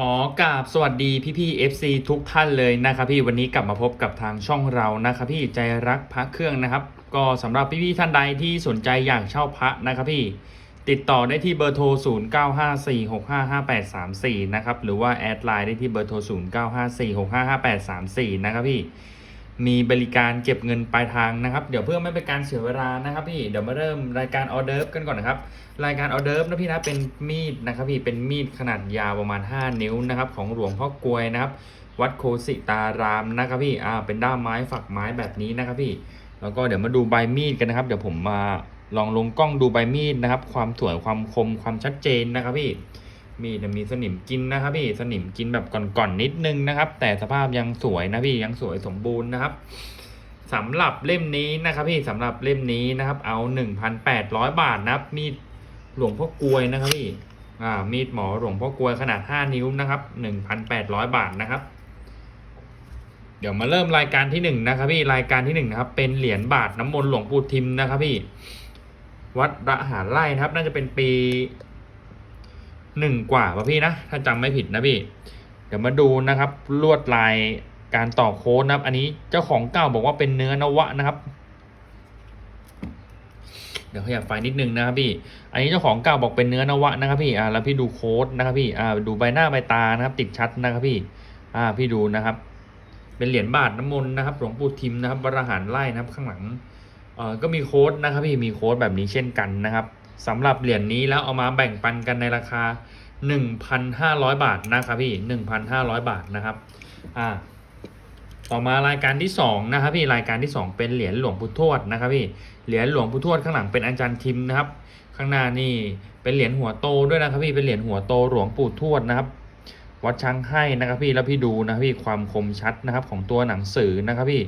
ขอกราบสวัสดีพี่พี่ๆ FC ทุกท่านเลยนะครับพี่วันนี้กลับมาพบกับทางช่องเรานะครับพี่ใจรักพระเครื่องนะครับ ก็สำหรับพี่พี่ๆท่านใดที่สนใจอยากเช่าพระนะครับพี่ติดต่อได้ที่เบอร์โทร 0954655834 นะครับ หรือว่าแอดไลน์ได้ที่เบอร์โทร 0954655834 นะครับพี่ มีบริการเก็บเงินปลายทางนะครับ เดี๋ยวเพื่อไม่เป็นการเสียเวลานะครับพี่เดี๋ยวมาเริ่มรายการออเดิร์ฟกันก่อนนะครับ รายการออเดิร์ฟนะพี่นะเป็นมีดนะครับพี่เป็นมีดขนาดยาวประมาณ 5 นิ้วนะครับของหลวงพ่อกลวยนะครับ วัดโคสิตารามนะครับพี่อ่าเป็นด้ามไม้ฝักไม้แบบนี้นะครับพี่ แล้วก็เดี๋ยวมาดูใบมีดกันนะครับ เดี๋ยวผมมาลองลงกล้องดูใบมีดนะครับ ความสวยความคมความชัดเจนนะครับพี่ มีดมีสนิมกินนะครับพี่สนิมกินแบบก่อนๆนิดนึงนะครับ แต่สภาพยังสวยนะพี่ยังสวยสมบูรณ์นะครับสำหรับเล่มนี้นะครับ พี่สำหรับเล่มนี้นะครับ เอา1,800บาทนะครับ มีดหลวงพ่อกลวยนะครับพี่อ่ามีดหมอหลวงพ่อกลวยขนาด5นิ้วนะครับ1,800บาทนะครับ เดี๋ยวมาเริ่มรายการที่หนึ่งนะครับพี่รายการที่หนึ่งนะครับ เป็นเหรียญบาทน้ำมนต์หลวงปู่ทิมนะครับพี่ วัดระหารไร่นะครับ น่าจะเป็นปี หนึ่งกว่าป่ะพี่นะ ถ้าจำไม่ผิดนะพี่ เดี๋ยวมาดูนะครับ ลวดลายการต่อโค้ดนะครับ อันนี้เจ้าของเก่าบอกว่าเป็นเนื้อนวะนะครับ เดี๋ยวขยับไฟนิดนึงนะครับพี่ อันนี้เจ้าของเก่าบอกเป็นเนื้อนวะนะครับพี่ อ่าแล้วพี่ดูโค้ดนะครับพี่ อ่าดูใบหน้าใบตานะครับ ติดชัดนะครับพี่ อ่าพี่ดูนะครับ เป็นเหรียญบาทน้ำมนต์นะครับหลวงปู่ทิมนะครับวรหารไล่นะครับ ข้างหลัง เอ่อก็มีโค้ดนะครับ พี่มีโค้ดแบบนี้เช่นกันนะครับ สำหรับเหรียญนี้แล้วเอามาแบ่งปันกันในราคา 1,500 บาทนะครับพี่ 1,500 บาทนะครับอ่าต่อมารายการที่สองนะครับพี่รายการที่สองเป็นเหรียญหลวงปู่ทวดนะครับพี่เหรียญหลวงปู่ทวดข้างหลังเป็นอาจารย์ทิมนะครับ ข้างหน้านี่เป็นเหรียญหัวโตด้วยนะครับพี่เป็นเหรียญหัวโตหลวงปู่ทวดนะครับวัดช้างให้นะครับพี่แล้วพี่ดูนะพี่ความคมชัดนะครับของตัวหนังสือนะครับพี่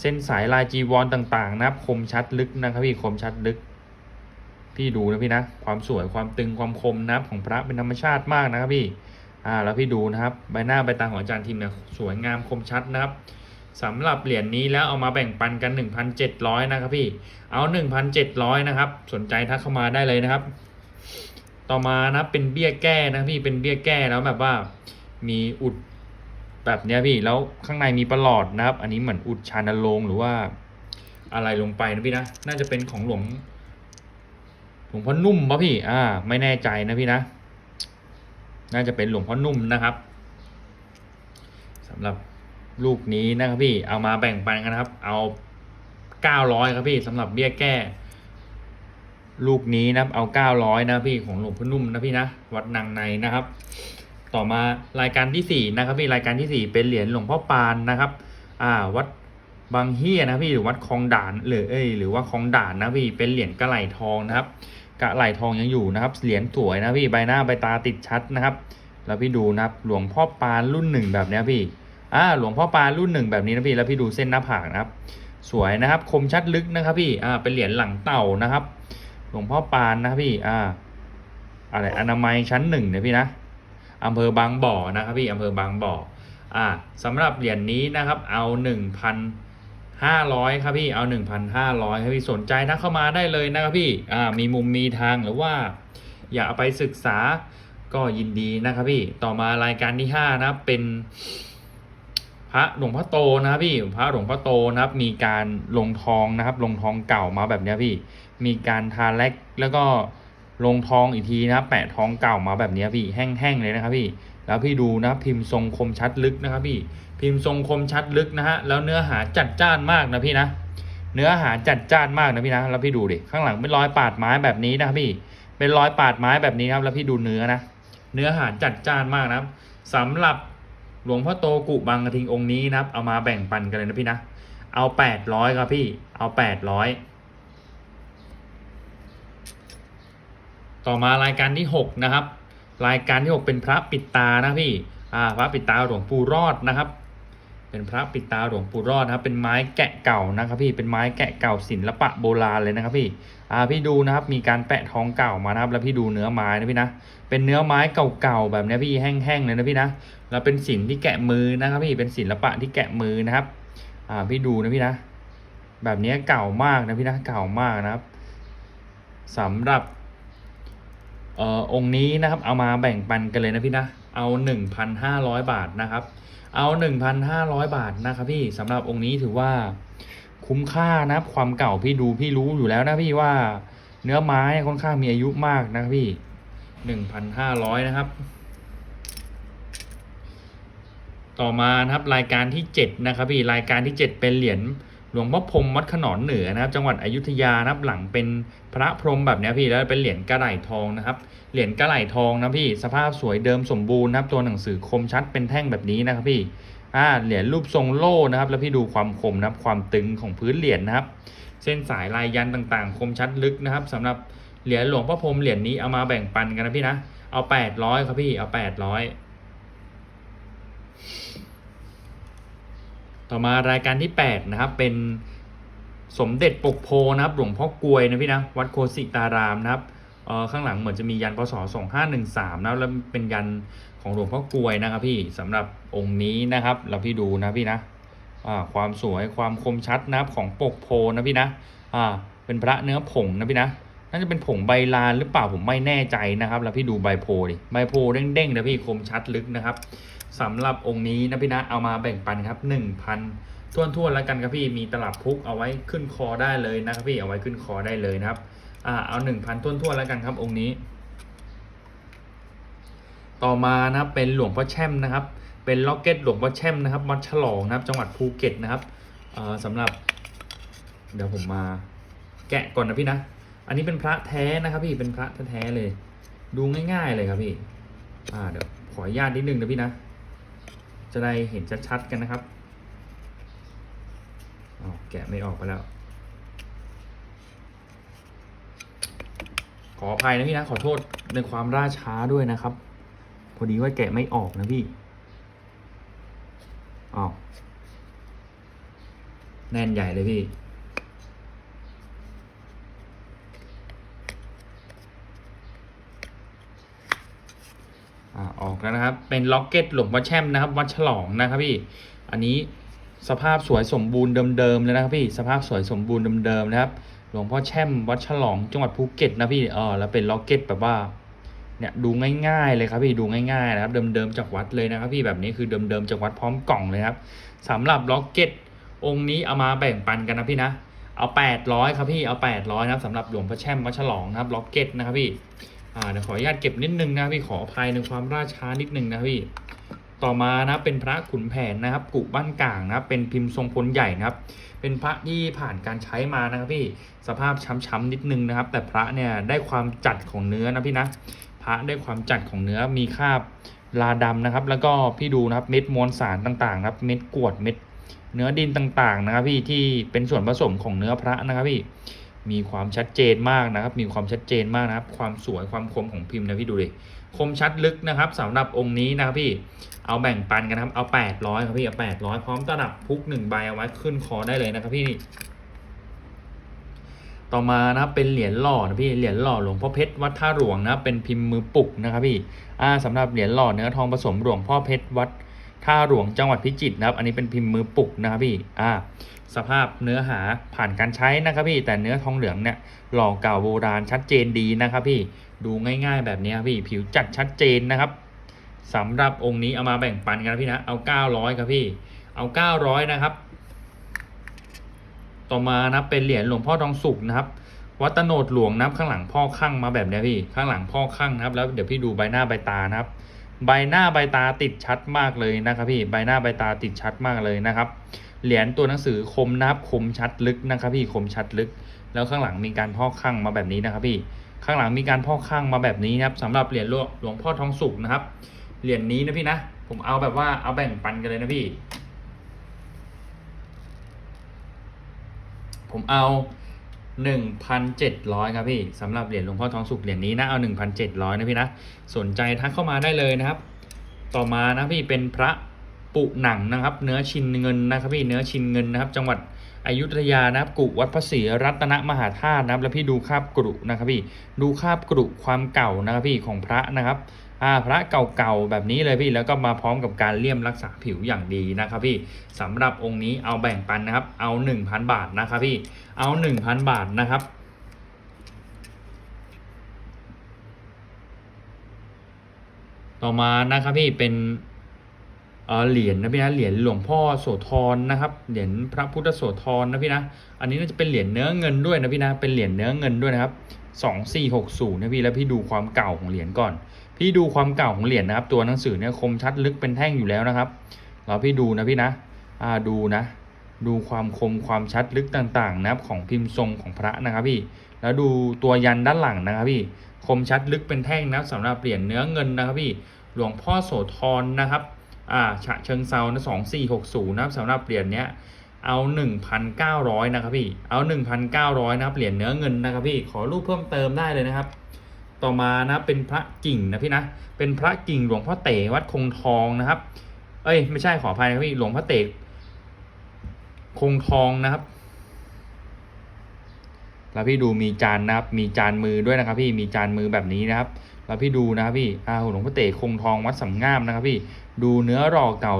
เส้นสายลายจีวรต่างๆ นะครับคมชัดลึกนะครับพี่คมชัดลึก พี่ดูนะพี่นะ ความสวยความตึงความคมนับของพระเป็นธรรมชาติมากนะครับพี่อ่าแล้วพี่ดูนะครับใบหน้าใบตาของอาจารย์ทิมเนี่ยสวยงามคมชัดนะครับสำหรับเหรียญนี้แล้วเอามาแบ่งปันกัน 1,700 นะครับพี่เอา 1,700 นะครับ สนใจทักเข้ามาได้เลยนะครับ ต่อมานับเป็นเบี้ยแก้นะพี่เป็นเบี้ยแก้แล้วแบบว่ามีอุดแบบเนี้ยพี่แล้วข้างในมีประหลอดนะครับ อันนี้เหมือนอุดชานลงหรือว่าอะไรลงไปนะพี่นะน่าจะเป็นของหลวง ลวงพ่อนุ่มป่ะพี่ อ่า ไม่แน่ใจนะพี่นะ น่าจะเป็นหลวงพ่อนุ่มนะครับสำหรับลูกนี้นะครับพี่ เอามาแบ่งปันกันนะครับ เอาเก้าร้อยครับพี่สำหรับเบี้ยแก้ ลูกนี้นะครับ เอาเก้าร้อยนะพี่ของหลวงพ่อนุ่มนะพี่นะ วัดนางในนะครับ ต่อมารายการที่สี่นะครับพี่ รายการที่สี่เป็นเหรียญหลวงพ่อปานนะครับ อ่า วัดบางเฮียนะพี่หรือวัดคลองด่านหรือเอ้ยหรือว่าคลองด่านนะพี่เป็นเหรียญกระไหลทองนะครับ กะไหลทองยังอยู่นะครับ เหรียญสวยนะพี่ใบหน้าใบตาติดชัดนะครับ แล้วพี่ดูนะครับหลวงพ่อปานรุ่นหนึ่งแบบนี้พี่อ่าหลวงพ่อปานรุ่นหนึ่งแบบนี้นะพี่แล้วพี่ดูเส้นหน้าผากนะครับ สวยนะครับคมชัดลึกนะครับพี่อ่าเป็นเหรียญหลังเต่านะครับ หลวงพ่อปานนะพี่อ่าอะไรอนามัยชั้นหนึ่งเนี่ยพี่นะอำเภอบางบ่อนะครับพี่อำเภอบางบ่ออ่าสำหรับเหรียญนี้นะครับเอาหนึ่งพัน ห้าร้อยครับพี่เอาหนึ่งพันห้าร้อยครับพี่สนใจทักเข้ามาได้เลยนะครับพี่อ่ามีมุมมีทางหรือว่า อยากเอาไปศึกษาก็ยินดีนะครับพี่ต่อมารายการที่ห้านะครับเป็นพระหลวงพ่อโตนะครับพี่พระหลวงพ่อโตนะครับ มีการลงทองนะครับ ลงทองเก่ามาแบบนี้พี่ มีการทาแลกแล้วก็ลงทองอีกทีนะครับแปะทองเก่ามาแบบนี้พี่แห้งๆเลยนะครับพี่ แล้วพี่ดูนะครับพิมพ์ทรงคมชัดลึกนะครับพี่ พิมพ์ทรงคมชัดลึกนะฮะแล้วเนื้อหาจัดจ้านมากนะพี่นะเนื้อหาจัดจ้านมากนะพี่นะแล้วพี่ดูดิข้างหลังเป็นรอยปาดไม้แบบนี้นะพี่เป็นรอยปาดไม้แบบนี้ครับแล้วพี่ดูเนื้อนะเนื้อหาจัดจ้านมากนะครับสำหรับหลวงพ่อโตกุบางกระทิงองค์นี้นะครับ เอามาแบ่งปันกันเลยนะพี่นะเอาแปดร้อยครับพี่เอาแปดร้อยต่อมารายการที่หกนะครับ รายการที่หกเป็นพระปิดตานะพี่อ่าพระปิดตาหลวงปู่รอดนะครับ เป็นพระปิดตาหลวงปู่รอดนะครับ เป็นไม้แกะเก่านะครับ พี่เป็นไม้แกะเก่าศิลปะโบราณเลยนะครับพี่อ่าพี่ดูนะครับ มีการแปะทองเก่ามานะครับ แล้วพี่ดูเนื้อไม้นะพี่นะ เป็นเนื้อไม้เก่าๆแบบนี้พี่แห้งๆเลยนะพี่นะแล้วเป็นศิลป์ที่แกะมือนะครับ พี่เป็นศิลปะที่แกะมือนะครับอ่าพี่ดูนะพี่นะ แบบนี้เก่ามากนะพี่นะเก่ามากนะครับสำหรับเอ่อองค์นี้นะครับเอามาแบ่งปันกันเลยนะพี่นะเอาหนึ่งพันห้าร้อยบาทนะครับ เอาหนึ่งพันห้าร้อยบาทนะครับพี่สำหรับองค์นี้ถือว่าคุ้มค่านะครับความเก่าพี่ดูพี่รู้อยู่แล้วนะพี่ว่าเนื้อไม้ค่อนข้างมีอายุมากนะครับพี่หนึ่งพันห้าร้อยนะครับ ต่อมานะครับรายการที่เจ็ดนะครับพี่รายการที่เจ็ดเป็นเหรียญ หลวงพ่อพรมวัดขนอนเหนือนะครับ จังหวัดอยุธยานะครับหลังเป็นพระพรหมแบบนี้พี่แล้วเป็นเหรียญกระไหลทองนะครับ เหรียญกระไหลทองนะพี่สภาพสวยเดิมสมบูรณ์นะครับ ตัวหนังสือคมชัดเป็นแท่งแบบนี้นะครับพี่อ่าเหรียญรูปทรงโล่นะครับ แล้วพี่ดูความคมนะครับความตึงของพื้นเหรียญนะครับ เส้นสายลายยันต่างๆ คมชัดลึกนะครับ สำหรับเหรียญหลวงพ่อพรมเหรียญนี้เอามาแบ่งปันกันนะพี่นะเอา800ครับพี่เอา800 ต่อมารายการที่ 8 นะครับ เป็นสมเด็จปกโพนะครับ หลวงพ่อกลวยนะพี่นะ วัดโคสิตารามนะครับเออข้างหลังเหมือนจะมียันพศ2513นะครับแล้วเป็นยันของหลวงพ่อกลวยนะครับ พี่สำหรับองค์นี้นะครับเราพี่ดูนะพี่นะอ่าความสวยความคมชัดนะครับของปกโพนะพี่นะอ่าเป็นพระเนื้อผงนะพี่นะน่าจะเป็นผงใบลานหรือเปล่าผมไม่แน่ใจนะครับ แล้วพี่ดูใบโพดิใบโพเด้งๆนะพี่คมชัดลึกนะครับ สำหรับองค์นี้นะพี่นะเอามาแบ่งปันครับหนึ่งพันท่วนๆแล้วกันครับพี่มีตลับพุกเอาไว้ขึ้นคอได้เลยนะครับพี่เอาไว้ขึ้นคอได้เลยนะครับอ่าเอาหนึ่งพันท่วนๆแล้วกันครับองค์นี้ ต่อมานะเป็นหลวงพ่อแช่มนะครับ เป็นล็อกเก็ตหลวงพ่อแช่มนะครับวัดฉลองนะครับ จังหวัดภูเก็ตนะครับเอ่อสำหรับ เดี๋ยวผมมาแกะก่อนนะพี่นะอันนี้เป็นพระแท้นะครับพี่เป็นพระแท้เลย ดูง่าย ๆเลยครับพี่ อ่าเดี๋ยวขออนุญาตนิดนึงนะพี่นะ จะได้เห็นชัดๆกันนะครับอ๋อแกะไม่ออกไปแล้ว ขออภัยนะพี่นะ ขอโทษในความล่าช้าด้วยนะครับ พอดีว่าแกะไม่ออกนะพี่อาวแน่นใหญ่เลยพี่ อ่าออกแล้วนะครับ เป็นล็อกเก็ตหลวงพ่อแช่มนะครับ วัดฉลองนะครับพี่ อันนี้สภาพสวยสมบูรณ์เดิมๆเลยนะครับพี่สภาพสวยสมบูรณ์เดิมๆนะครับ หลวงพ่อแช่มวัดฉลองจังหวัดภูเก็ตนะพี่เออแล้วเป็นล็อกเก็ตแบบว่าเนี่ยดูง่ายๆเลยครับพี่ดูง่ายๆนะครับเดิมๆจากวัดเลยนะครับพี่แบบนี้คือเดิมๆจากวัดพร้อมกล่องเลยครับสำหรับล็อกเก็ตองค์นี้เอามาแบ่งปันกันนะพี่นะเอา 800 ครับพี่เอา 800 นะครับสำหรับหลวงพ่อแช่มวัดฉลองนะครับล็อกเก็ตนะครับพี่ อ่าเดี๋ยวขออนุญาตเก็บนิดนึงนะพี่ขออภัยในความราช้านิดนึงนะพี่ต่อมานะเป็นพระขุนแผนนะครับกุบ้านก่างนะครับเป็นพิมพ์ทรงพลใหญ่นะครับ เป็นพระที่ผ่านการใช้มานะครับพี่สภาพช้ำๆนิดนึงนะครับ แต่พระเนี่ยได้ความจัดของเนื้อนะพี่นะพระได้ความจัดของเนื้อมีคราบลาดำนะครับ แล้วก็พี่ดูนะครับเม็ดมวลสารต่างๆนะครับ เม็ดกวดเม็ดเนื้อดินต่างๆนะครับ พี่ที่เป็นส่วนผสมของเนื้อพระนะครับพี่ มีความชัดเจนมากนะครับ มีความชัดเจนมากนะครับ ความสวยความคมของพิมพ์นะพี่ดูดิคมชัดลึกนะครับสำหรับองค์นี้นะครับพี่เอาแบ่งปันกันครับ เอา800ครับพี่เอา800 พร้อมตลับพุกหนึ่งใบเอาไว้ขึ้นคอได้เลยนะครับพี่ต่อมานะครับเป็นเหรียญหล่อนะพี่เหรียญหล่อหลวงพ่อเพชรวัดท่าหลวงนะเป็นพิมพ์มือปุกนะครับพี่อ่าสำหรับเหรียญหล่อเนื้อทองผสมหลวงพ่อเพชรวัด ท่าหลวงจังหวัดพิจิตรนะครับ อันนี้เป็นพิมพ์มือปุกนะครับพี่อ่าสภาพเนื้อหาผ่านการใช้นะครับพี่แต่เนื้อทองเหลืองเนี่ยหล่อเก่าโบราณชัดเจนดีนะครับพี่ดูง่าย ๆ แบบนี้ครับพี่ผิวจัดชัดเจนนะครับสำหรับองค์นี้เอามาแบ่งปันกันนะพี่นะเอา 900ครับพี่เอา 900 นะครับ ต่อมานะเป็นเหรียญหลวงพ่อทองสุกนะครับ วัตโนดหลวงนับข้างหลังพ่อข้างมาแบบนี้พี่ข้างหลังพ่อข้างนะครับ แล้วเดี๋ยวพี่ดูใบหน้าใบตานะครับ ใบหน้าใบตาติดชัดมากเลยนะครับพี่ใบหน้าใบตาติดชัดมากเลยนะครับเหรียญตัวหนังสือคมนะครับคมชัดลึกนะครับพี่คมชัดลึก แล้วข้างหลังมีการพ่อข้างมาแบบนี้นะครับพี่ข้างหลังมีการพ่อข้างมาแบบนี้นะครับสำหรับเหรียญหลวงพ่อทองสุกนะครับเหรียญนี้นะพี่นะผมเอาแบบว่าเอาแบ่งปันกันเลยนะพี่ ผมเอา 1,700 ครับพี่สำหรับเหรียญหลวงพ่อทองสุกเหรียญนี้นะเอา 1,700 นะพี่นะสนใจทักเข้ามาได้เลยนะครับ ต่อมานะพี่เป็นพระปุหนังนะครับ เนื้อชินเงินนะครับพี่เนื้อชินเงินนะครับ จังหวัดอยุธยานะครับกุวัดพระศรีรัตนมหาธาตุนะครับ แล้วพี่ดูคาบกรุนะครับพี่ดูคาบกรุความเก่านะครับพี่ของพระนะครับ อ่าพระเก่าๆแบบนี้เลยพี่แล้วก็มาพร้อมกับการเลี่ยมรักษาผิวอย่างดีนะครับพี่สำหรับองค์นี้เอาแบ่งปันนะครับเอา 1,000 บาทนะครับพี่เอา 1,000 บาทนะครับต่อมานะครับพี่เป็นเเหรียญนะพี่นะเหรียญหลวงพ่อโสธรนะครับเหรียญพระพุทธโสธรนะพี่นะอันนี้น่าจะเป็นเหรียญเนื้อเงินด้วยนะพี่นะเป็นเหรียญเนื้อเงินด้วยนะครับสองสี่หกศูนย์นะพี่แล้วพี่ดูความเก่าของเหรียญก่อน พี่ดูความเก่าของเหรียญนะครับ ตัวหนังสือเนี่ยคมชัดลึกเป็นแท่งอยู่แล้วนะครับแล้วพี่ดูนะพี่นะอ่าดูนะ ดูความคมความชัดลึกต่างๆ นะครับของพิมพ์ทรงของพระนะครับพี่ แล้วดูตัวยันด้านหลังนะครับพี่ คมชัดลึกเป็นแท่งนะครับสำหรับเหรียญเนื้อเงินนะครับพี่ หลวงพ่อโสธรนะครับ อ่าฉะเชิงเซานะสองสี่หกศูนย์นะครับสำหรับเหรียญเนี้ยเอาหนึ่งพันเก้าร้อยนะครับพี่ เอาหนึ่งพันเก้าร้อยนะครับ เหรียญเนื้อเงินนะครับพี่ ขอรูปเพิ่มเติมได้เลยนะครับ ต่อมานะเป็นพระกิ่งนะพี่นะเป็นพระกิ่งหลวงพ่อเต๋วัดคงทองนะครับ เอ้ยไม่ใช่ขออภัยนะพี่หลวงพ่อเต๋คงทองนะครับ แล้วพี่ดูมีจานนะครับ มีจานมือด้วยนะครับ พี่มีจานมือแบบนี้นะครับ แล้วพี่ดูนะครับพี่อ้าวหลวงพ่อเต๋คงทองวัดสำงามนะครับพี่ดูเนื้อหล่อเก่า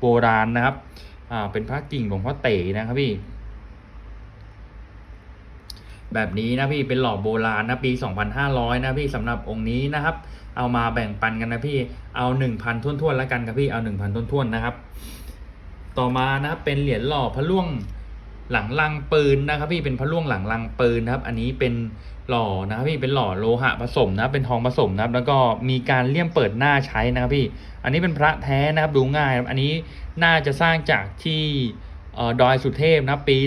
โบราณนะครับอ่าเป็นพระกิ่งหลวงพ่อเต๋นะครับพี่ แบบนี้นะพี่เป็นหล่อโบราณนะปี 2500 นะพี่สำหรับองค์นี้นะครับ เอามาแบ่งปันกันนะพี่เอา 1,000ท้วนๆแล้วกันครับพี่เอา 1,000ท้วนๆนะครับ ต่อมานะครับเป็นเหรียญหล่อพระล่วงหลังลังปืนนะครับ พี่เป็นพระล่วงหลังลังปืนนะครับ อันนี้เป็นหล่อนะครับพี่เป็นหล่อโลหะผสมนะเป็นทองผสมนะครับ แล้วก็มีการเลี่ยมเปิดหน้าใช้นะครับพี่ อันนี้เป็นพระแท้นะครับดูง่ายครับอันนี้น่าจะสร้างจากที่ ดอยสุเทพนะปี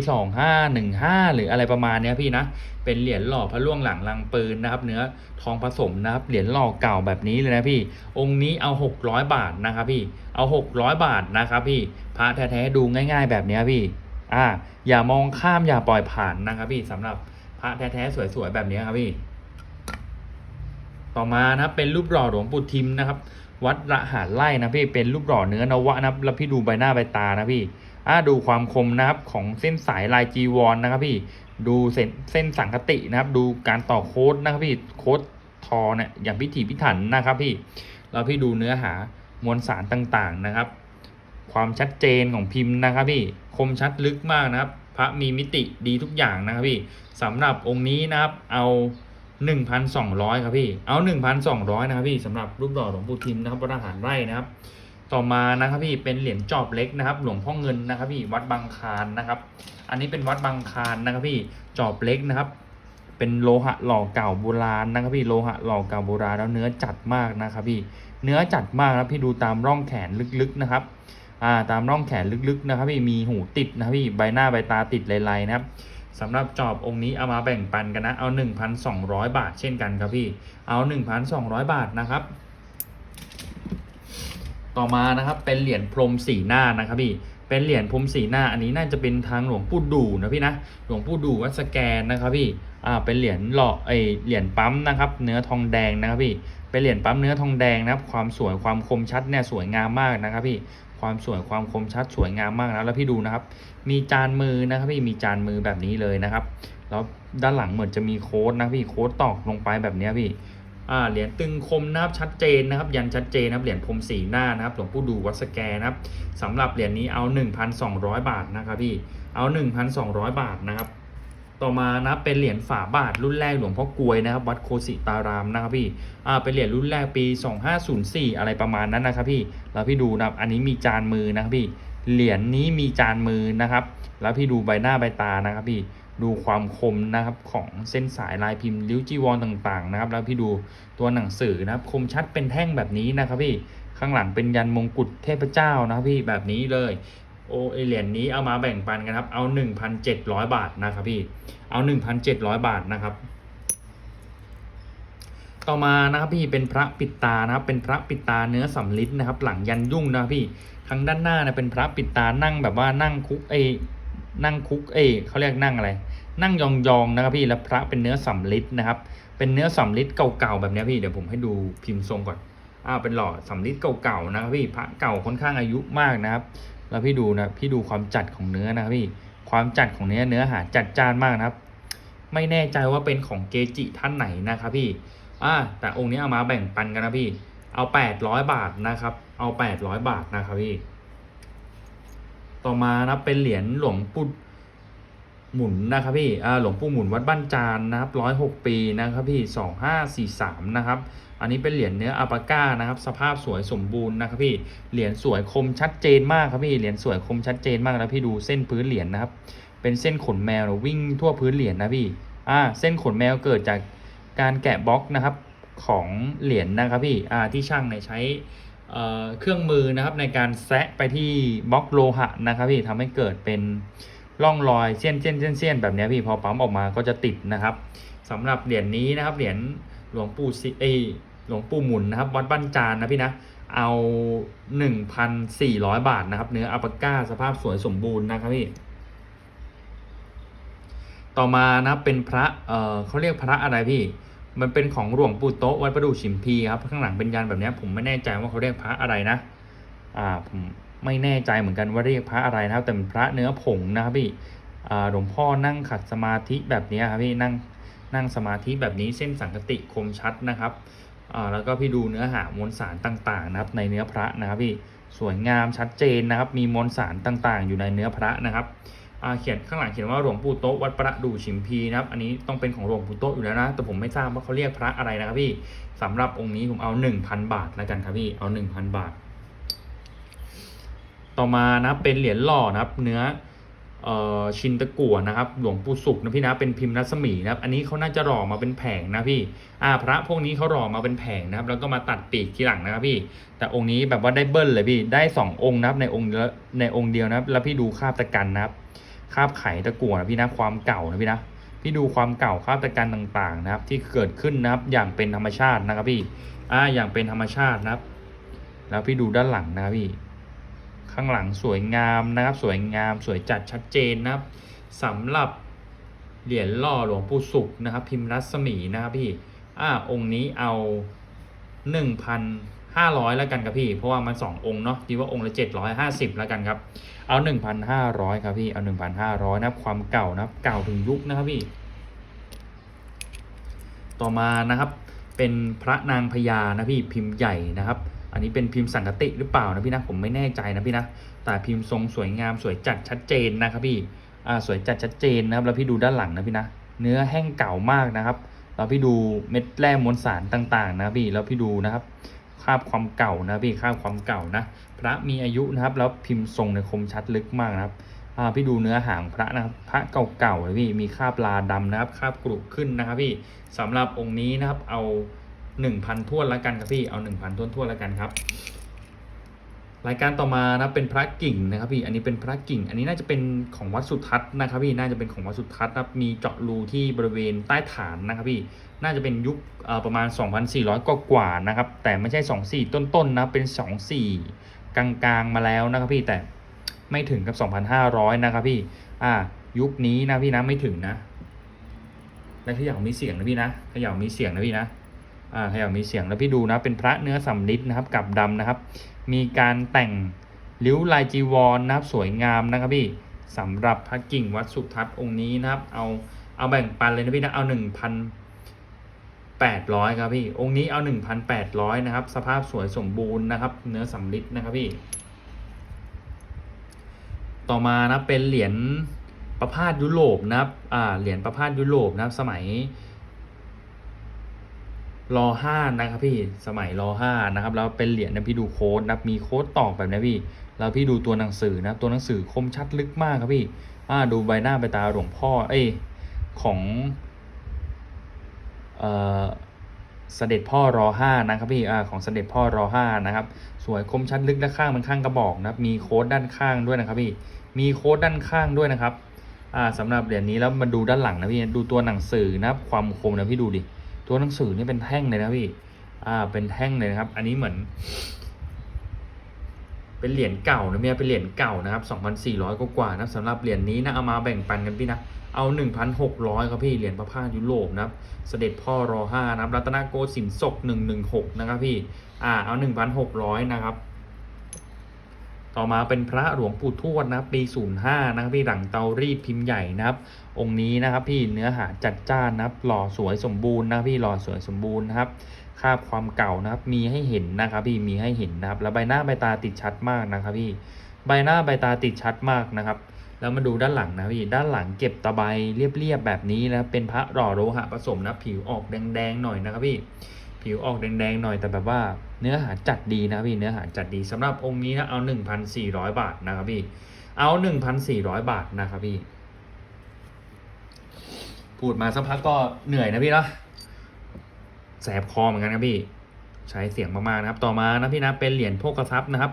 2515 หรืออะไรประมาณนี้พี่นะ เป็นเหรียญหล่อพระล่วงหลังลังปืนนะครับ เนื้อทองผสมนะครับ เหรียญหล่อเก่าแบบนี้เลยนะพี่ องค์นี้เอา 600 บาทนะครับพี่ เอา 600 บาทนะครับพี่ พระแท้ๆดูง่าย ๆ แบบนี้พี่ อ่า อย่ามองข้ามอย่าปล่อยผ่านนะครับพี่สำหรับพระแท้ๆสวยๆแบบนี้ครับพี่ ต่อมานะเป็นรูปหล่อหลวงปู่ทิมนะครับ วัดระหารไร่นะพี่ เป็นรูปหล่อเนื้อนวะนะแล้วพี่ดูใบหน้าใบตานะพี่ อ่าดูความคมนะครับของเส้นสายลายจีวรนะครับพี่ดูเส้นเส้นสังคตินะครับ ดูการต่อโค้ดนะครับพี่โค้ดทอเนี่ยอย่างพิถีพิถันนะครับพี่แล้วพี่ดูเนื้อหามวลสารต่างๆนะครับ ความชัดเจนของพิมพ์นะครับพี่คมชัดลึกมากนะครับ พระมีมิติดีทุกอย่างนะครับพี่สำหรับองค์นี้นะครับเอา1,200ครับพี่เอา 1,200นะครับพี่สำหรับรูปหล่อหลวงปู่ทิมนะครับวัดอาหารไร่นะครับ ต่อมานะครับพี่เป็นเหรียญจอบเล็กนะครับ หลวงพ่อเงินนะครับพี่วัดบางคานนะครับ อันนี้เป็นวัดบางคานนะครับพี่จอบเล็กนะครับ เป็นโลหะหล่อเก่าโบราณนะครับพี่โลหะหล่อเก่าโบราณแล้วเนื้อจัดมากนะครับพี่เนื้อจัดมากนะพี่ดูตามร่องแขนลึกๆนะครับอ่าตามร่องแขนลึกๆนะครับพี่มีหูติดนะครับพี่ใบหน้าใบตาติดลายๆนะครับสำหรับจอบองค์นี้เอามาแบ่งปันกันนะเอา 1,200 บาทเช่นกันครับพี่เอา 1,200 บาทนะครับ ต่อมานะครับเป็นเหรียญพรมสีหน้านะครับพี่เป็นเหรียญพรมสีหน้าอันนี้น่าจะเป็นทางหลวงปู่ดูนะพี่นะหลวงปู่ดูวัดสแกนนะครับพี่อ่าเป็นเหรียญหล่อไอเหรียญปั๊มนะครับเนื้อทองแดงนะครับพี่เป็นเหรียญปั๊มเนื้อทองแดงนะครับความสวยความคมชัดเนี่ยสวยงามมากนะครับพี่ความสวยความคมชัดสวยงามมากนะแล้วพี่ดูนะครับ มีจานมือนะครับพี่มีจานมือแบบนี้เลยนะครับ แล้วด้านหลังเหมือนจะมีโค้ดนะพี่โค้ดตอกลงไปแบบนี้พี่ เหรียญตึงคมนะครับชัดเจนนะครับ ยันชัดเจนนะครับเหรียญพรมสีหน้านะครับหลวงปู่ดูวัดสแกนะครับสำหรับเหรียญนี้เอา 1,200 บาทนะครับพี่เอา 1,200 บาทนะครับ ต่อมานะเป็นเหรียญฝาบาทรุ่นแรกหลวงพ่อกลวยนะครับ วัดโคสิตารามนะครับพี่อ่าเป็นเหรียญรุ่นแรกปี 2504 อะไรประมาณนั้นนะครับพี่แล้วพี่ดูนะครับอันนี้มีจานมือนะครับพี่เหรียญนี้มีจานมือนะครับ แล้วพี่ดูใบหน้าใบตานะครับพี่ ดูความคมนะครับของเส้นสายลายพิมพ์ริ้วจีวรต่างๆนะครับ แล้วพี่ดูตัวหนังสือนะครับ คมชัดเป็นแท่งแบบนี้นะครับพี่ข้างหลังเป็นยันมงกุฎเทพเจ้านะครับพี่แบบนี้เลยโอเอเหรียญนี้เอามาแบ่งปันกันครับ เอา 1,700 บาทนะครับพี่ เอา 1,700 บาทนะครับ ต่อมานะครับพี่เป็นพระปิดตานะครับ เป็นพระปิดตาเนื้อสำลิดนะครับ หลังยันยุ่งนะพี่ทางด้านหน้าเนี่ยเป็นพระปิดตานั่งแบบว่านั่งคุกเอ นั่งคุกเอเขาเรียกนั่งอะไร นั่งยองๆนะครับพี่แล้วพระเป็นเนื้อสำลิดนะครับ เป็นเนื้อสำลิดเก่าๆแบบนี้พี่เดี๋ยวผมให้ดูพิมพ์ทรงก่อนอ้าวเป็นหล่อสำลิดเก่าๆนะครับพี่พระเก่าค่อนข้างอายุมากนะครับ แล้วพี่ดูนะพี่ดูความจัดของเนื้อนะครับพี่ความจัดของเนื้อเนื้อหาจัดจ้านมากนะครับ ไม่แน่ใจว่าเป็นของเกจิท่านไหนนะครับพี่อ่าแต่องค์นี้เอามาแบ่งปันกันนะพี่ เอาแปดร้อยบาทนะครับ เอาแปดร้อยบาทนะครับพี่ ต่อมานะเป็นเหรียญหลวงปู่ หมุนนะครับพี่หลวงปู่หมุนวัดบ้านจานนะครับร้อยหกปีนะครับพี่สองห้าสี่สามนะครับอันนี้เป็นเหรียญเนื้ออัปาก้านะครับ สภาพสวยสมบูรณ์นะครับพี่เหรียญสวยคมชัดเจนมากครับพี่เหรียญสวยคมชัดเจนมากแล้วพี่ดูเส้นพื้นเหรียญนะครับ เป็นเส้นขนแมววิ่งทั่วพื้นเหรียญนะพี่อ่าเส้นขนแมวเกิดจากการแกะบล็อกนะครับของเหรียญนะครับพี่อ่าที่ช่างเนี่ยใช้เอ่อเครื่องมือนะครับในการแซะไปที่บล็อกโลหะนะครับพี่ทำให้เกิดเป็น ร่องรอยเส้นเส้นเส้นเส้นแบบนี้พี่พอปั๊มออกมาก็จะติดนะครับสำหรับเหรียญนี้นะครับเหรียญหลวงปู่ซิเอยหลวงปู่หมุนนะครับ วัดบ้านจานนะพี่นะเอา 1,400 บาทนะครับเนื้ออัปก้าสภาพสวยสมบูรณ์นะครับพี่ต่อมานะเป็นพระเออเขาเรียกพระอะไรพี่มันเป็นของหลวงปู่โต๊ะวัดประดู่ฉิมพีครับข้างหลังเป็นยันแบบนี้ผมไม่แน่ใจว่าเขาเรียกพระอะไรนะ อ่าผมไม่แน่ใจเหมือนกันว่าเรียกพระอะไรนะครับ แต่เป็นพระเนื้อผงนะครับพี่อ่าหลวงพ่อนั่งขัดสมาธิแบบนี้ครับพี่นั่งนั่งสมาธิแบบนี้เส้นสังกติคมชัดนะครับอ่าแล้วก็พี่ดูเนื้อหามวลสารต่างๆนะครับ ในเนื้อพระนะครับพี่สวยงามชัดเจนนะครับ มีมวลสารต่างๆ อยู่ในเนื้อพระนะครับอ่าเขียนข้างหลังเขียนว่าหลวงปู่โต๊ะวัดประดู่ฉิมพีนะครับ อันนี้ต้องเป็นของหลวงปู่โต๊ะอยู่แล้วนะ แต่ผมไม่ทราบว่าเขาเรียกพระอะไรนะครับพี่สำหรับองค์นี้ผมเอา 1,000 บาทแล้วกันครับพี่เอา 1,000 บาท ต่อมานะเป็นเหรียญหล่อนะครับ เนื้ออชินตะกั่วนะครับ หลวงปู่สุขนะพี่นะเป็นพิมพ์รัศมีนะครับ อันนี้เขาน่าจะหล่อมาเป็นแผงนะพี่อ่าพระพวกนี้เขาหล่อมาเป็นแผงนะครับ แล้วก็มาตัดปีกทีหลังนะครับพี่ แต่องค์นี้แบบว่าได้เบิ้ลเลยพี่ ได้สององค์นะครับในองค์ในองค์เดียวนะครับ แล้วพี่ดูคาบตะกันนะครับ คาบไข่ตะกั่วนะพี่นะความเก่านะพี่นะพี่ดูความเก่าคาบตะกันต่างๆนะครับ ที่เกิดขึ้นนะครับอย่างเป็นธรรมชาตินะครับพี่อ่าอย่างเป็นธรรมชาตินะครับ แล้วพี่ดูด้านหลังนะครับพี่ ข้างหลังสวยงามนะครับ สวยงามสวยจัดชัดเจนนะครับสำหรับเหรียญล่อหลวงปู่สุขนะครับ พิมพ์รัศมีนะครับพี่อ่าองค์นี้เอาหนึ่งพันห้าร้อยแล้วกันครับพี่ เพราะว่ามันสององค์เนาะดีว่าองค์ละเจ็ดร้อยห้าสิบแล้วกันครับ เอาหนึ่งพันห้าร้อยครับพี่ เอาหนึ่งพันห้าร้อยนะครับความเก่านะครับ เก่าถึงยุคนะครับพี่ ต่อมานะครับ เป็นพระนางพญานะพี่พิมพ์ใหญ่นะครับ อันนี้เป็นพิมพ์สังกติหรือเปล่านะพี่นะผมไม่แน่ใจนะพี่นะแต่พิมพ์ทรงสวยงามสวยจัดชัดเจนนะครับพี่อ่าสวยจัดชัดเจนนะครับแล้วพี่ดูด้านหลังนะพี่นะเนื้อแห้งเก่ามากนะครับแล้วพี่ดูเม็ดแร่มวลสารต่างๆ นะพี่แล้วพี่ดูนะครับคราบความเก่านะพี่คราบความเก่านะพระมีอายุนะครับ แล้วพิมพ์ทรงในคมชัดลึกมากนะครับพี่ดูเนื้อหางพระนะครับพระเก่าๆเลยพี่มีคราบลาดำนะครับคราบกรุขึ้นนะครับพี่สำหรับองค์นี้นะครับเอา หนึ่งพันทวนล้วกันครับพี่เอาหนึ่งพันทวนทวนล้วกันครับรายการต่อมานะเป็นพระกิ่งนะครับพี่อันนี้เป็นพระกิ่ง อันนี้น่าจะเป็นของวัดสุทัศน์นะครับพี่น่าจะเป็นของวัดสุทัศน์นะมีเจาะรูที่บริเวณใต้ฐานนะครับพี่น่าจะเป็นยุคประมาณ 2,400กว่ากว่านะครับแต่ไม่ใช่ 24 ต้นๆนะเป็น 24 กลางๆมาแล้วนะครับพี่แต่ไม่ถึงกับ 2,500 นะครับพี่อ่ายุคนี้นะพี่นะไม่ถึงนะและขย่ามีเสียงนะพี่นะขย่ามีเสียงนะพี่นะ อ่าขย่ามีเสียงแล้วพี่ดูนะเป็นพระเนื้อสำลิดนะครับกับดำนะครับ มีการแต่งริ้วลายจีวรนะครับสวยงามนะครับพี่สำหรับพระกิ่งวัดสุทัศน์องค์นี้นะครับ เอาเอาแบ่งปันเลยนะพี่นะเอาหนึ่งพันแปดร้อยครับพี่องค์นี้เอาหนึ่งพันแปดร้อยนะครับ สภาพสวยสมบูรณ์นะครับ เนื้อสำลิดนะครับพี่ ต่อมานะเป็นเหรียญประพาสยุโรปนะครับอ่าเหรียญประพาสยุโรปนะครับสมัย รอห้านะครับพี่สมัยรอห้านะครับแล้วเป็นเหรียญนะพี่ดูโค้ดนับมีโค้ดตอกแบบนี้พี่แล้วพี่ดูตัวหนังสือนะตัวหนังสือคมชัดลึกมากครับพี่อ่าดูใบหน้าใบตาหลวงพ่อเอ้ยของเอ่อเสด็จพ่อรอห้านะครับพี่อ่าของเสด็จพ่อรอห้านะครับสวยคมชัดลึกและข้างมันข้างกระบอกนะครับมีโค้ดด้านข้างด้วยนะครับพี่มีโค้ดด้านข้างด้วยนะครับอ่าสำหรับเหรียญนี้แล้วมาดูด้านหลังนะพี่ดูตัวหนังสือนะครับความคมนะพี่ดูดิ ตัวหนังสือนี่เป็นแท่งเลยนะพี่ อ่า เป็นแท่งเลยนะครับ อันนี้เหมือน เป็นเหรียญเก่านะเมียเป็นเหรียญเก่านะครับ2,400กว่ากว่านะสำหรับเหรียญนี้นะเอามาแบ่งปันกันพี่นะเอา 1,600 ครับพี่ เหรียญพระพายุโรปนะครับ เสด็จพ่อรอห้านะครับ รัตนโกสินทร์ศก116 นะครับพี่ อ่า เอา 1,600 นะครับ ต่อมาเป็นพระหลวงปู่ทวดนะปี 05 นะครับพี่หลังเตารีดพิมพ์ใหญ่นะครับ องค์นี้นะครับพี่เนื้อหาจัดจ้านนะครับหล่อสวยสมบูรณ์นะพี่หล่อสวยสมบูรณ์นะครับคาบความเก่านะครับมีให้เห็นนะครับพี่มีให้เห็นนะครับ แล้วใบหน้าใบตาติดชัดมากนะครับพี่ใบหน้าใบตาติดชัดมากนะครับ แล้วมาดูด้านหลังนะพี่ด้านหลังเก็บตะไบเรียบๆแบบนี้นะเป็นพระหล่อโลหะผสมนะผิวออกแดงๆหน่อยนะครับพี่ ผิวออกแดงๆหน่อยแต่แบบว่าเนื้อหาจัดดีนะพี่เนื้อหาจัดดีสำหรับองค์นี้นะเอา 1,400 บาทนะครับพี่เอา 1,400 บาทนะครับพี่ พูดมาสักพักก็เหนื่อยนะพี่เนาะแสบคอเหมือนกันครับพี่ ใช้เสียงมากๆนะครับ ต่อมานะพี่นะเป็นเหรียญโภคทรัพย์นะครับ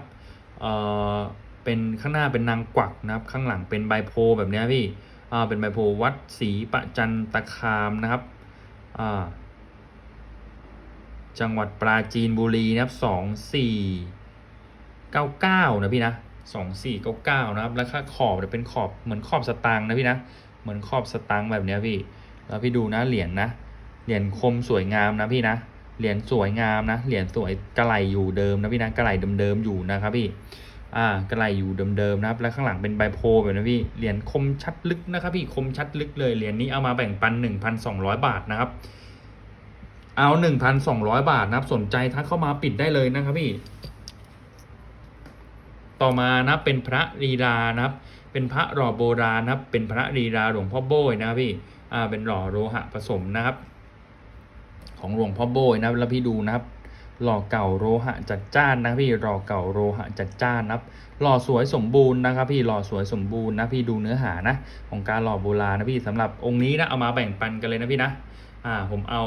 เอ่อเป็นข้างหน้าเป็นนางกวักนะครับ ข้างหลังเป็นใบโพแบบนี้พี่อ่าเป็นใบโพวัดศรีประจันตคามนะครับอ่า จังหวัดปราจีนบุรีนะครับสองสี่เก้าเก้านะพี่นะสองสี่เก้าเก้านะครับ แล้วค่าขอบเนี่ยเป็นขอบเหมือนขอบสตางค์นะพี่นะ เหมือนขอบสตางค์แบบเนี้ยพี่ แล้วพี่ดูนะเหรียญนะเหรียญคมสวยงามนะพี่นะเหรียญสวยงามนะเหรียญสวยกระไหลอยู่เดิมนะพี่นะกระไหลเดิมๆอยู่นะครับพี่อ่ากระไหลอยู่เดิมๆนะครับ แล้วข้างหลังเป็นใบโพแบบนี้พี่เหรียญคมชัดลึกนะครับพี่คมชัดลึกเลยเหรียญนี้เอามาแบ่งปัน 1,200 บาทนะครับ เอา1,200บาทนะครับ สนใจทักเข้ามาปิดได้เลยนะครับพี่ ต่อมานะเป็นพระลีลานะครับ เป็นพระหล่อโบราณนะครับ เป็นพระลีลาหลวงพ่อโบยนะครับพี่ อ่า เป็นหล่อโลหะผสมนะครับ ของหลวงพ่อโบยนะครับแล้วพี่ดูนะครับหล่อเก่าโลหะจัดจ้านนะพี่หล่อเก่าโลหะจัดจ้านนะครับหล่อสวยสมบูรณ์นะครับ พี่หล่อสวยสมบูรณ์นะพี่ดูเนื้อหานะ ของการหล่อโบราณนะพี่สำหรับองค์นี้นะเอามาแบ่งปันกันเลยนะพี่นะอ่าผมเอา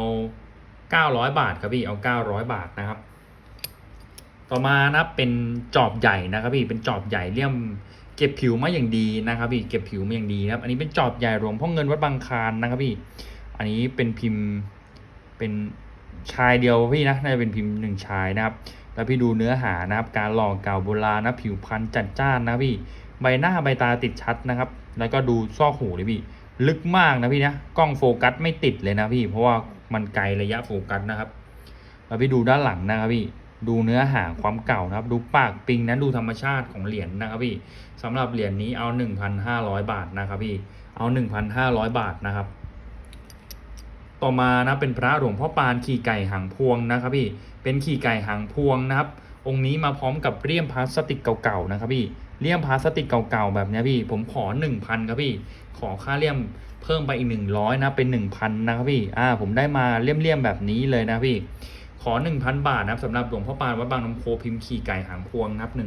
900 บาทครับพี่เอา 900 บาทนะครับ ต่อมานะเป็นจอบใหญ่นะครับพี่เป็นจอบใหญ่เลี่ยมเก็บผิวมาอย่างดีนะครับพี่เก็บผิวมาอย่างดีครับ อันนี้เป็นจอบใหญ่หลวงพ่อเงินวัดบางคานนะครับพี่ อันนี้เป็นพิมพ์เป็นชายเดียวพี่นะน่าจะเป็นพิมพ์หนึ่งชายนะครับ แล้วพี่ดูเนื้อหานะครับ การหล่อเก่าโบราณนะผิวพรรณจัดจ้านนะพี่ใบหน้าใบตาติดชัดนะครับ แล้วก็ดูซอกหูเลยพี่ ลึกมากนะพี่นะกล้องโฟกัสไม่ติดเลยนะพี่เพราะว่า มันไกลระยะโฟกัสนะครับแล้วพี่ดูด้านหลังนะครับพี่ดูเนื้อหาความเก่านะครับ ดูปากปิงนะดูธรรมชาติของเหรียญนะครับพี่สำหรับเหรียญนี้เอา 1,500 บาทนะครับพี่เอา 1,500 บาทนะครับ ต่อมานะเป็นพระหลวงพ่อปานขี่ไก่หางพวงนะครับพี่เป็นขี่ไก่หางพวงนะครับ องค์นี้มาพร้อมกับเลี่ยมพลาสติกเก่าๆนะครับพี่เลี่ยมพลาสติกเก่าๆแบบนี้พี่ผมขอ 1,000ครับพี่ ขอค่าเลี่ยมเพิ่มไปอีก 100 นะเป็น 1,000 นะครับพี่อ่าผมได้มาเลี่ยมๆแบบนี้เลยนะพี่ ขอ 1,000 บาทนะครับสำหรับหลวงพ่อปานวัดบางน้ำโพพิมพ์ขี่ไก่หางพวงนะครับ 1,000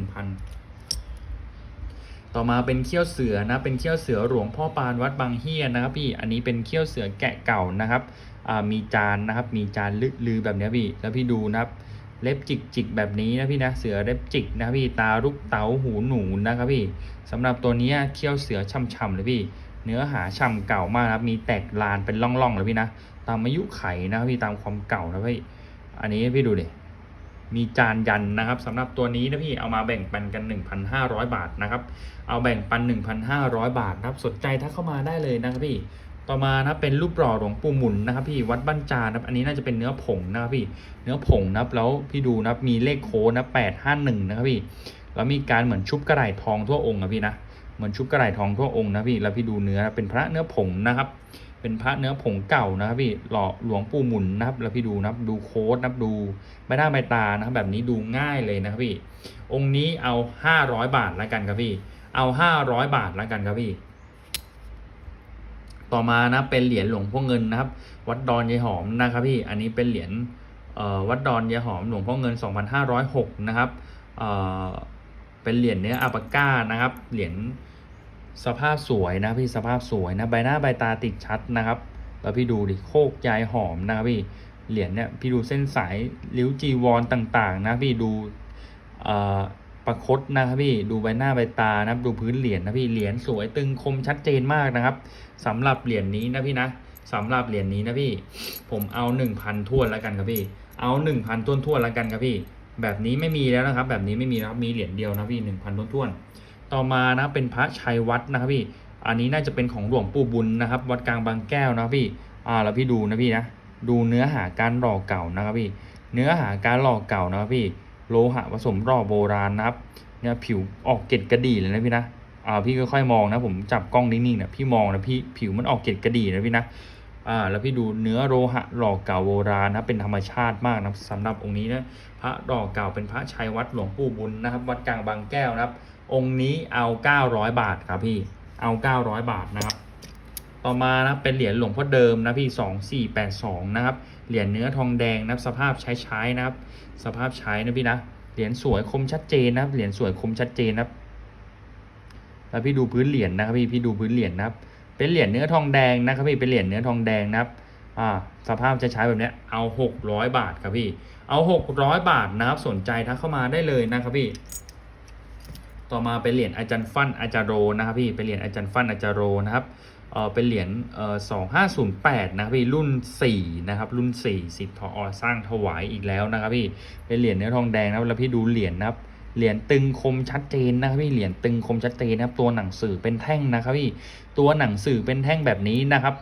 ต่อมาเป็นเขี้ยวเสือนะเป็นเขี้ยวเสือหลวงพ่อปานวัดบางเฮียนะครับพี่อันนี้เป็นเขี้ยวเสือแกะเก่านะครับอ่ามีจานนะครับมีจานลือแบบนี้พี่แล้วพี่ดูนะครับเล็บจิกจิกแบบนี้นะพี่นะเสือเล็บจิกนะพี่ตาลูกเต๋าหูหนูนะครับพี่สำหรับตัวนี้เขี้ยวเสือช่ำๆเลยพี่ เนื้อหาช่ำเก่ามากนะครับ มีแตกลานเป็นร่องๆเลยพี่นะ ตามอายุไขนะพี่ตามความเก่านะพี่ อันนี้พี่ดูดิ มีจานยันนะครับสำหรับตัวนี้นะพี่เอามาแบ่งปันกัน 1,500 บาทนะครับ เอาแบ่งปัน 1,500 บาทนะครับ สนใจถ้าเข้ามาได้เลยนะครับพี่ ต่อมานะเป็นรูปหล่อหลวงปู่หมุนนะครับพี่วัดบ้านจานนะครับ อันนี้น่าจะเป็นเนื้อผงนะครับพี่ เนื้อผงนะครับแล้วพี่ดูนะครับมีเลขโค้ดนะ851นะครับพี่ แล้วมีการเหมือนชุบกระไหล่ทองทั่วองค์นะพี่นะ เหมือนชุบกระไหล่ทองทั่วองค์นะพี่แล้วพี่ดูเนื้อเป็นพระเนื้อผงนะครับ เป็นพระเนื้อผงเก่านะครับพี่หล่อหลวงปู่หมุนนะครับ แล้วพี่ดูนะครับดูโค้ดนะครับดูใบหน้าใบตานะครับแบบนี้ดูง่ายเลยนะครับพี่องค์นี้เอาห้าร้อยบาทแล้วกันครับพี่ เอาห้าร้อยบาทแล้วกันครับพี่ ต่อมานะเป็นเหรียญหลวงพ่อเงินนะครับ วัดดอนยายหอมนะครับพี่อันนี้เป็นเหรียญเอ่อวัดดอนยายหอมหลวงพ่อเงิน 2506 นะครับ เป็นเหรียญเนื้ออาปาก้านะครับ เหรียญสภาพสวยนะพี่สภาพสวยนะใบหน้าใบตาติดชัดนะครับ แล้วพี่ดูดิโคกยายหอมนะครับพี่เหรียญเนี่ยพี่ดูเส้นสายริ้วจีวรต่างๆ นะพี่ดูเอ่อประคตนะครับพี่ดูใบหน้าใบตานะดูพื้นเหรียญนะพี่เหรียญสวยตึงคมชัดเจนมากนะครับสำหรับเหรียญนี้นะพี่นะสำหรับเหรียญนี้นะพี่ ผมเอาหนึ่งพันทวนแล้วกันครับพี่ เอาหนึ่งพันต้นทวนแล้วกันครับพี่ แบบนี้ไม่มีแล้วนะครับ แบบนี้ไม่มีแล้วครับมีเหรียญเดียวนะพี่หนึ่งพันต้นทวนต่อมานะเป็นพระชัยวัดนะครับพี่อันนี้น่าจะเป็นของหลวงปู่บุญนะครับ วัดกลางบางแก้วนะพี่อ่าแล้วพี่ดูนะพี่นะดูเนื้อหาการหล่อเก่านะครับพี่เนื้อหาการหล่อเก่านะครับพี่โลหะผสมหล่อโบราณนะครับเนี่ยผิวออกเกล็ดกระดี่เลยนะพี่นะอ่าพี่ค่อยๆมองนะผมจับกล้องนิ่งๆนะพี่มองนะพี่ผิวมันออกเกล็ดกระดี่นะพี่นะ อ่าแล้วพี่ดูเนื้อโลหะหล่อเก่าโบราณนะเป็นธรรมชาติมากนะสำหรับองค์นี้นะพระหล่อเก่าเป็นพระชัยวัดหลวงปู่บุญนะครับ วัดกลางบางแก้วนะครับ องค์นี้เอา 900 บาทครับพี่เอาเก้าร้อยบาทนะครับ ต่อมานะเป็นเหรียญหลวงพ่อเดิมนะพี่สองสี่แปดสองนะครับเหรียญเนื้อทองแดงนะสภาพใช้ใช้นะครับ สภาพใช้นะพี่นะเหรียญสวยคมชัดเจนนะครับเหรียญสวยคมชัดเจนนะครับแล้วพี่ดูพื้นเหรียญนะครับพี่พี่ดูพื้นเหรียญนะครับ เป็นเหรียญเนื้อทองแดงนะครับพี่เป็นเหรียญเนื้อทองแดงนะครับอ่าสภาพจะใช้แบบนี้เอาหกร้อยบาทครับพี่เอาหกร้อยบาทนะครับสนใจทักเข้ามาได้เลยนะครับพี่ต่อมาเป็นเหรียญอาจารย์ฟันอาจารโรนะครับพี่เป็นเหรียญอาจารย์ฟันอาจารโรนะครับเออเป็นเหรียญเอ่อสองห้าศูนย์แปดนะครับพี่รุ่นสี่นะครับรุ่นสี่สิทธ์ทอสร้างถวายอีกแล้วนะครับพี่เป็นเหรียญเนื้อทองแดงนะครับแล้วพี่ดูเหรียญนะครับ เหรียญตึงคมชัดเจนนะครับพี่เหรียญตึงคมชัดเจนนะครับตัวหนังสือเป็นแท่งนะครับพี่ตัวหนังสือเป็นแท่งแบบนี้นะครับ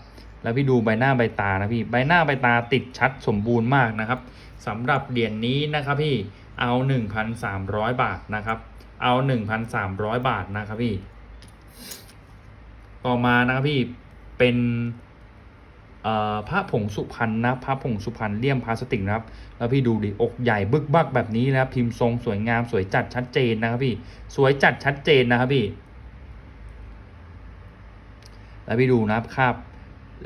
แล้วพี่ดูใบหน้าใบตานะพี่ใบหน้าใบตาติดชัดสมบูรณ์มากนะครับสำหรับเหรียญนี้นะครับพี่เอา 1,300 บาทนะครับ เอา 1,300 บาทนะครับพี่ ต่อมานะครับพี่เป็น พระผงสุพรรณนะพระผงสุพรรณเลี่ยมพลาสติกนะครับ แล้วพี่ดูดิอกใหญ่บึกบักแบบนี้นะพิมพ์ทรงสวยงามสวยจัดชัดเจนนะครับพี่สวยจัดชัดเจนนะครับพี่ แล้วพี่ดูนะครับคาบ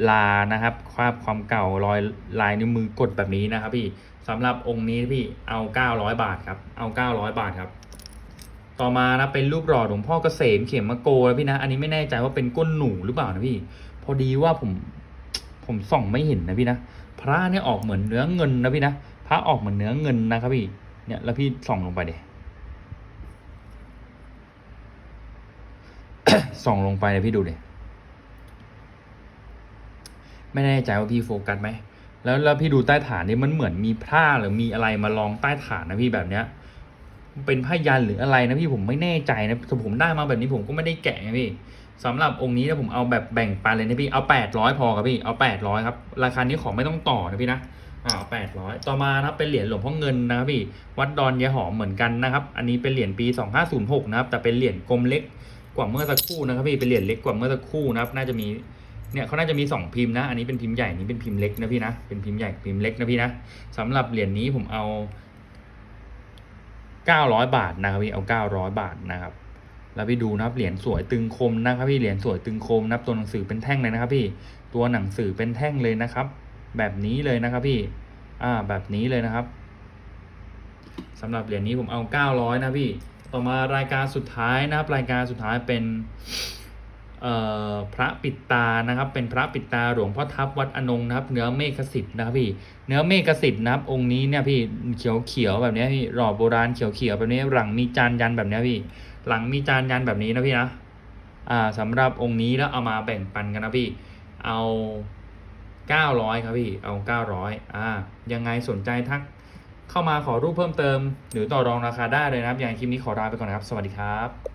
ลานะครับคราบความเก่ารอยลายนิ้วมือกดแบบนี้นะครับ พี่สำหรับองค์นี้พี่เอา 900 บาทครับเอา900 บาทครับต่อมานะเป็นรูปหล่อหลวงพ่อเกษมเขมมะโกนะพี่นะ อันนี้ไม่แน่ใจว่าเป็นก้นหนูหรือเปล่านะพี่ พอดีว่าผม ผมส่องไม่เห็นนะพี่นะพระเนี่ยออกเหมือนเนื้อเงินนะพี่นะพระออกเหมือนเนื้อเงินนะครับพี่เนี่ยแล้วพี่ส่องลงไปเดส่องลงไปเลยพี่ดูเดไม่แน่ใจว่าพี่โฟกัสไหมแล้วแล้วพี่ดูใต้ฐานนี่มันเหมือนมีผ้าหรือมีอะไรมาลองใต้ฐานนะพี่แบบเนี้ยเป็นผ้ายันหรืออะไรนะพี่ผมไม่แน่ใจนะแต่ผมได้มาแบบนี้ผมก็ไม่ได้แกะนะพี่ สำหรับองค์นี้นะผมเอาแบบแบ่งปันเลยนะพี่เอาแปดร้อยพอครับพี่เอาแปดร้อยครับราคานี้ของไม่ต้องต่อนะพี่นะอ่าแปดร้อยต่อมานะครับเป็นเหรียญหลวงพ่อเงินนะครับพี่วัดดอนยายหอมเหมือนกันนะครับ อันนี้เป็นเหรียญปีสองห้าศูนย์หกนะครับแต่เป็นเหรียญกลมเล็กกว่าเมื่อสักครู่นะครับพี่เป็นเหรียญเล็กกว่าเมื่อสักครู่นะครับ น่าจะมีเนี่ยเขาน่าจะมีสองพิมพ์นะอันนี้เป็นพิมพ์ใหญ่นนี้เป็นพิมพ์เล็กนะพี่นะเป็นพิมพ์ใหญ่พิมพ์เล็กนะพี่นะสำหรับเหรียญนี้ผมเอา900 บาทนะครับพี่เอา900 บาทนะครับ แล้วพี่ดูนะครับเหรียญสวยตึงคมนะครับพี่เหรียญสวยตึงคมนะครับตัวหนังสือเป็นแท่งเลยนะครับพี่ตัวหนังสือเป็นแท่งเลยนะครับ แบบนี้เลยนะครับพี่อ่าแบบนี้เลยนะครับสำหรับเหรียญนี้ผมเอา 900 นะพี่ต่อมารายการสุดท้ายนะครับ รายการสุดท้ายเป็นเอ่อพระปิดตานะครับ เป็นพระปิดตาหลวงพ่อทับวัดอนงนะครับ เนื้อเมฆสิทธิ์นะครับพี่เนื้อเมฆสิทธิ์นะครับ องค์นี้เนี่ยพี่เขียวเขียวแบบนี้พี่หล่อโบราณเขียวเขียวแบบนี้หลังมีจานยันแบบนี้พี่ หลังมีจานยันแบบนี้นะพี่นะอ่าสำหรับองค์นี้แล้วเอามาแบ่งปันกันนะพี่ เอาเก้าร้อยครับพี่ เอาเก้าร้อยอ่า ยังไงสนใจทักเข้ามาขอรูปเพิ่มเติม หรือต่อรองราคาได้เลยนะครับ อย่างคลิปนี้ขอลาไปก่อนนะครับ สวัสดีครับ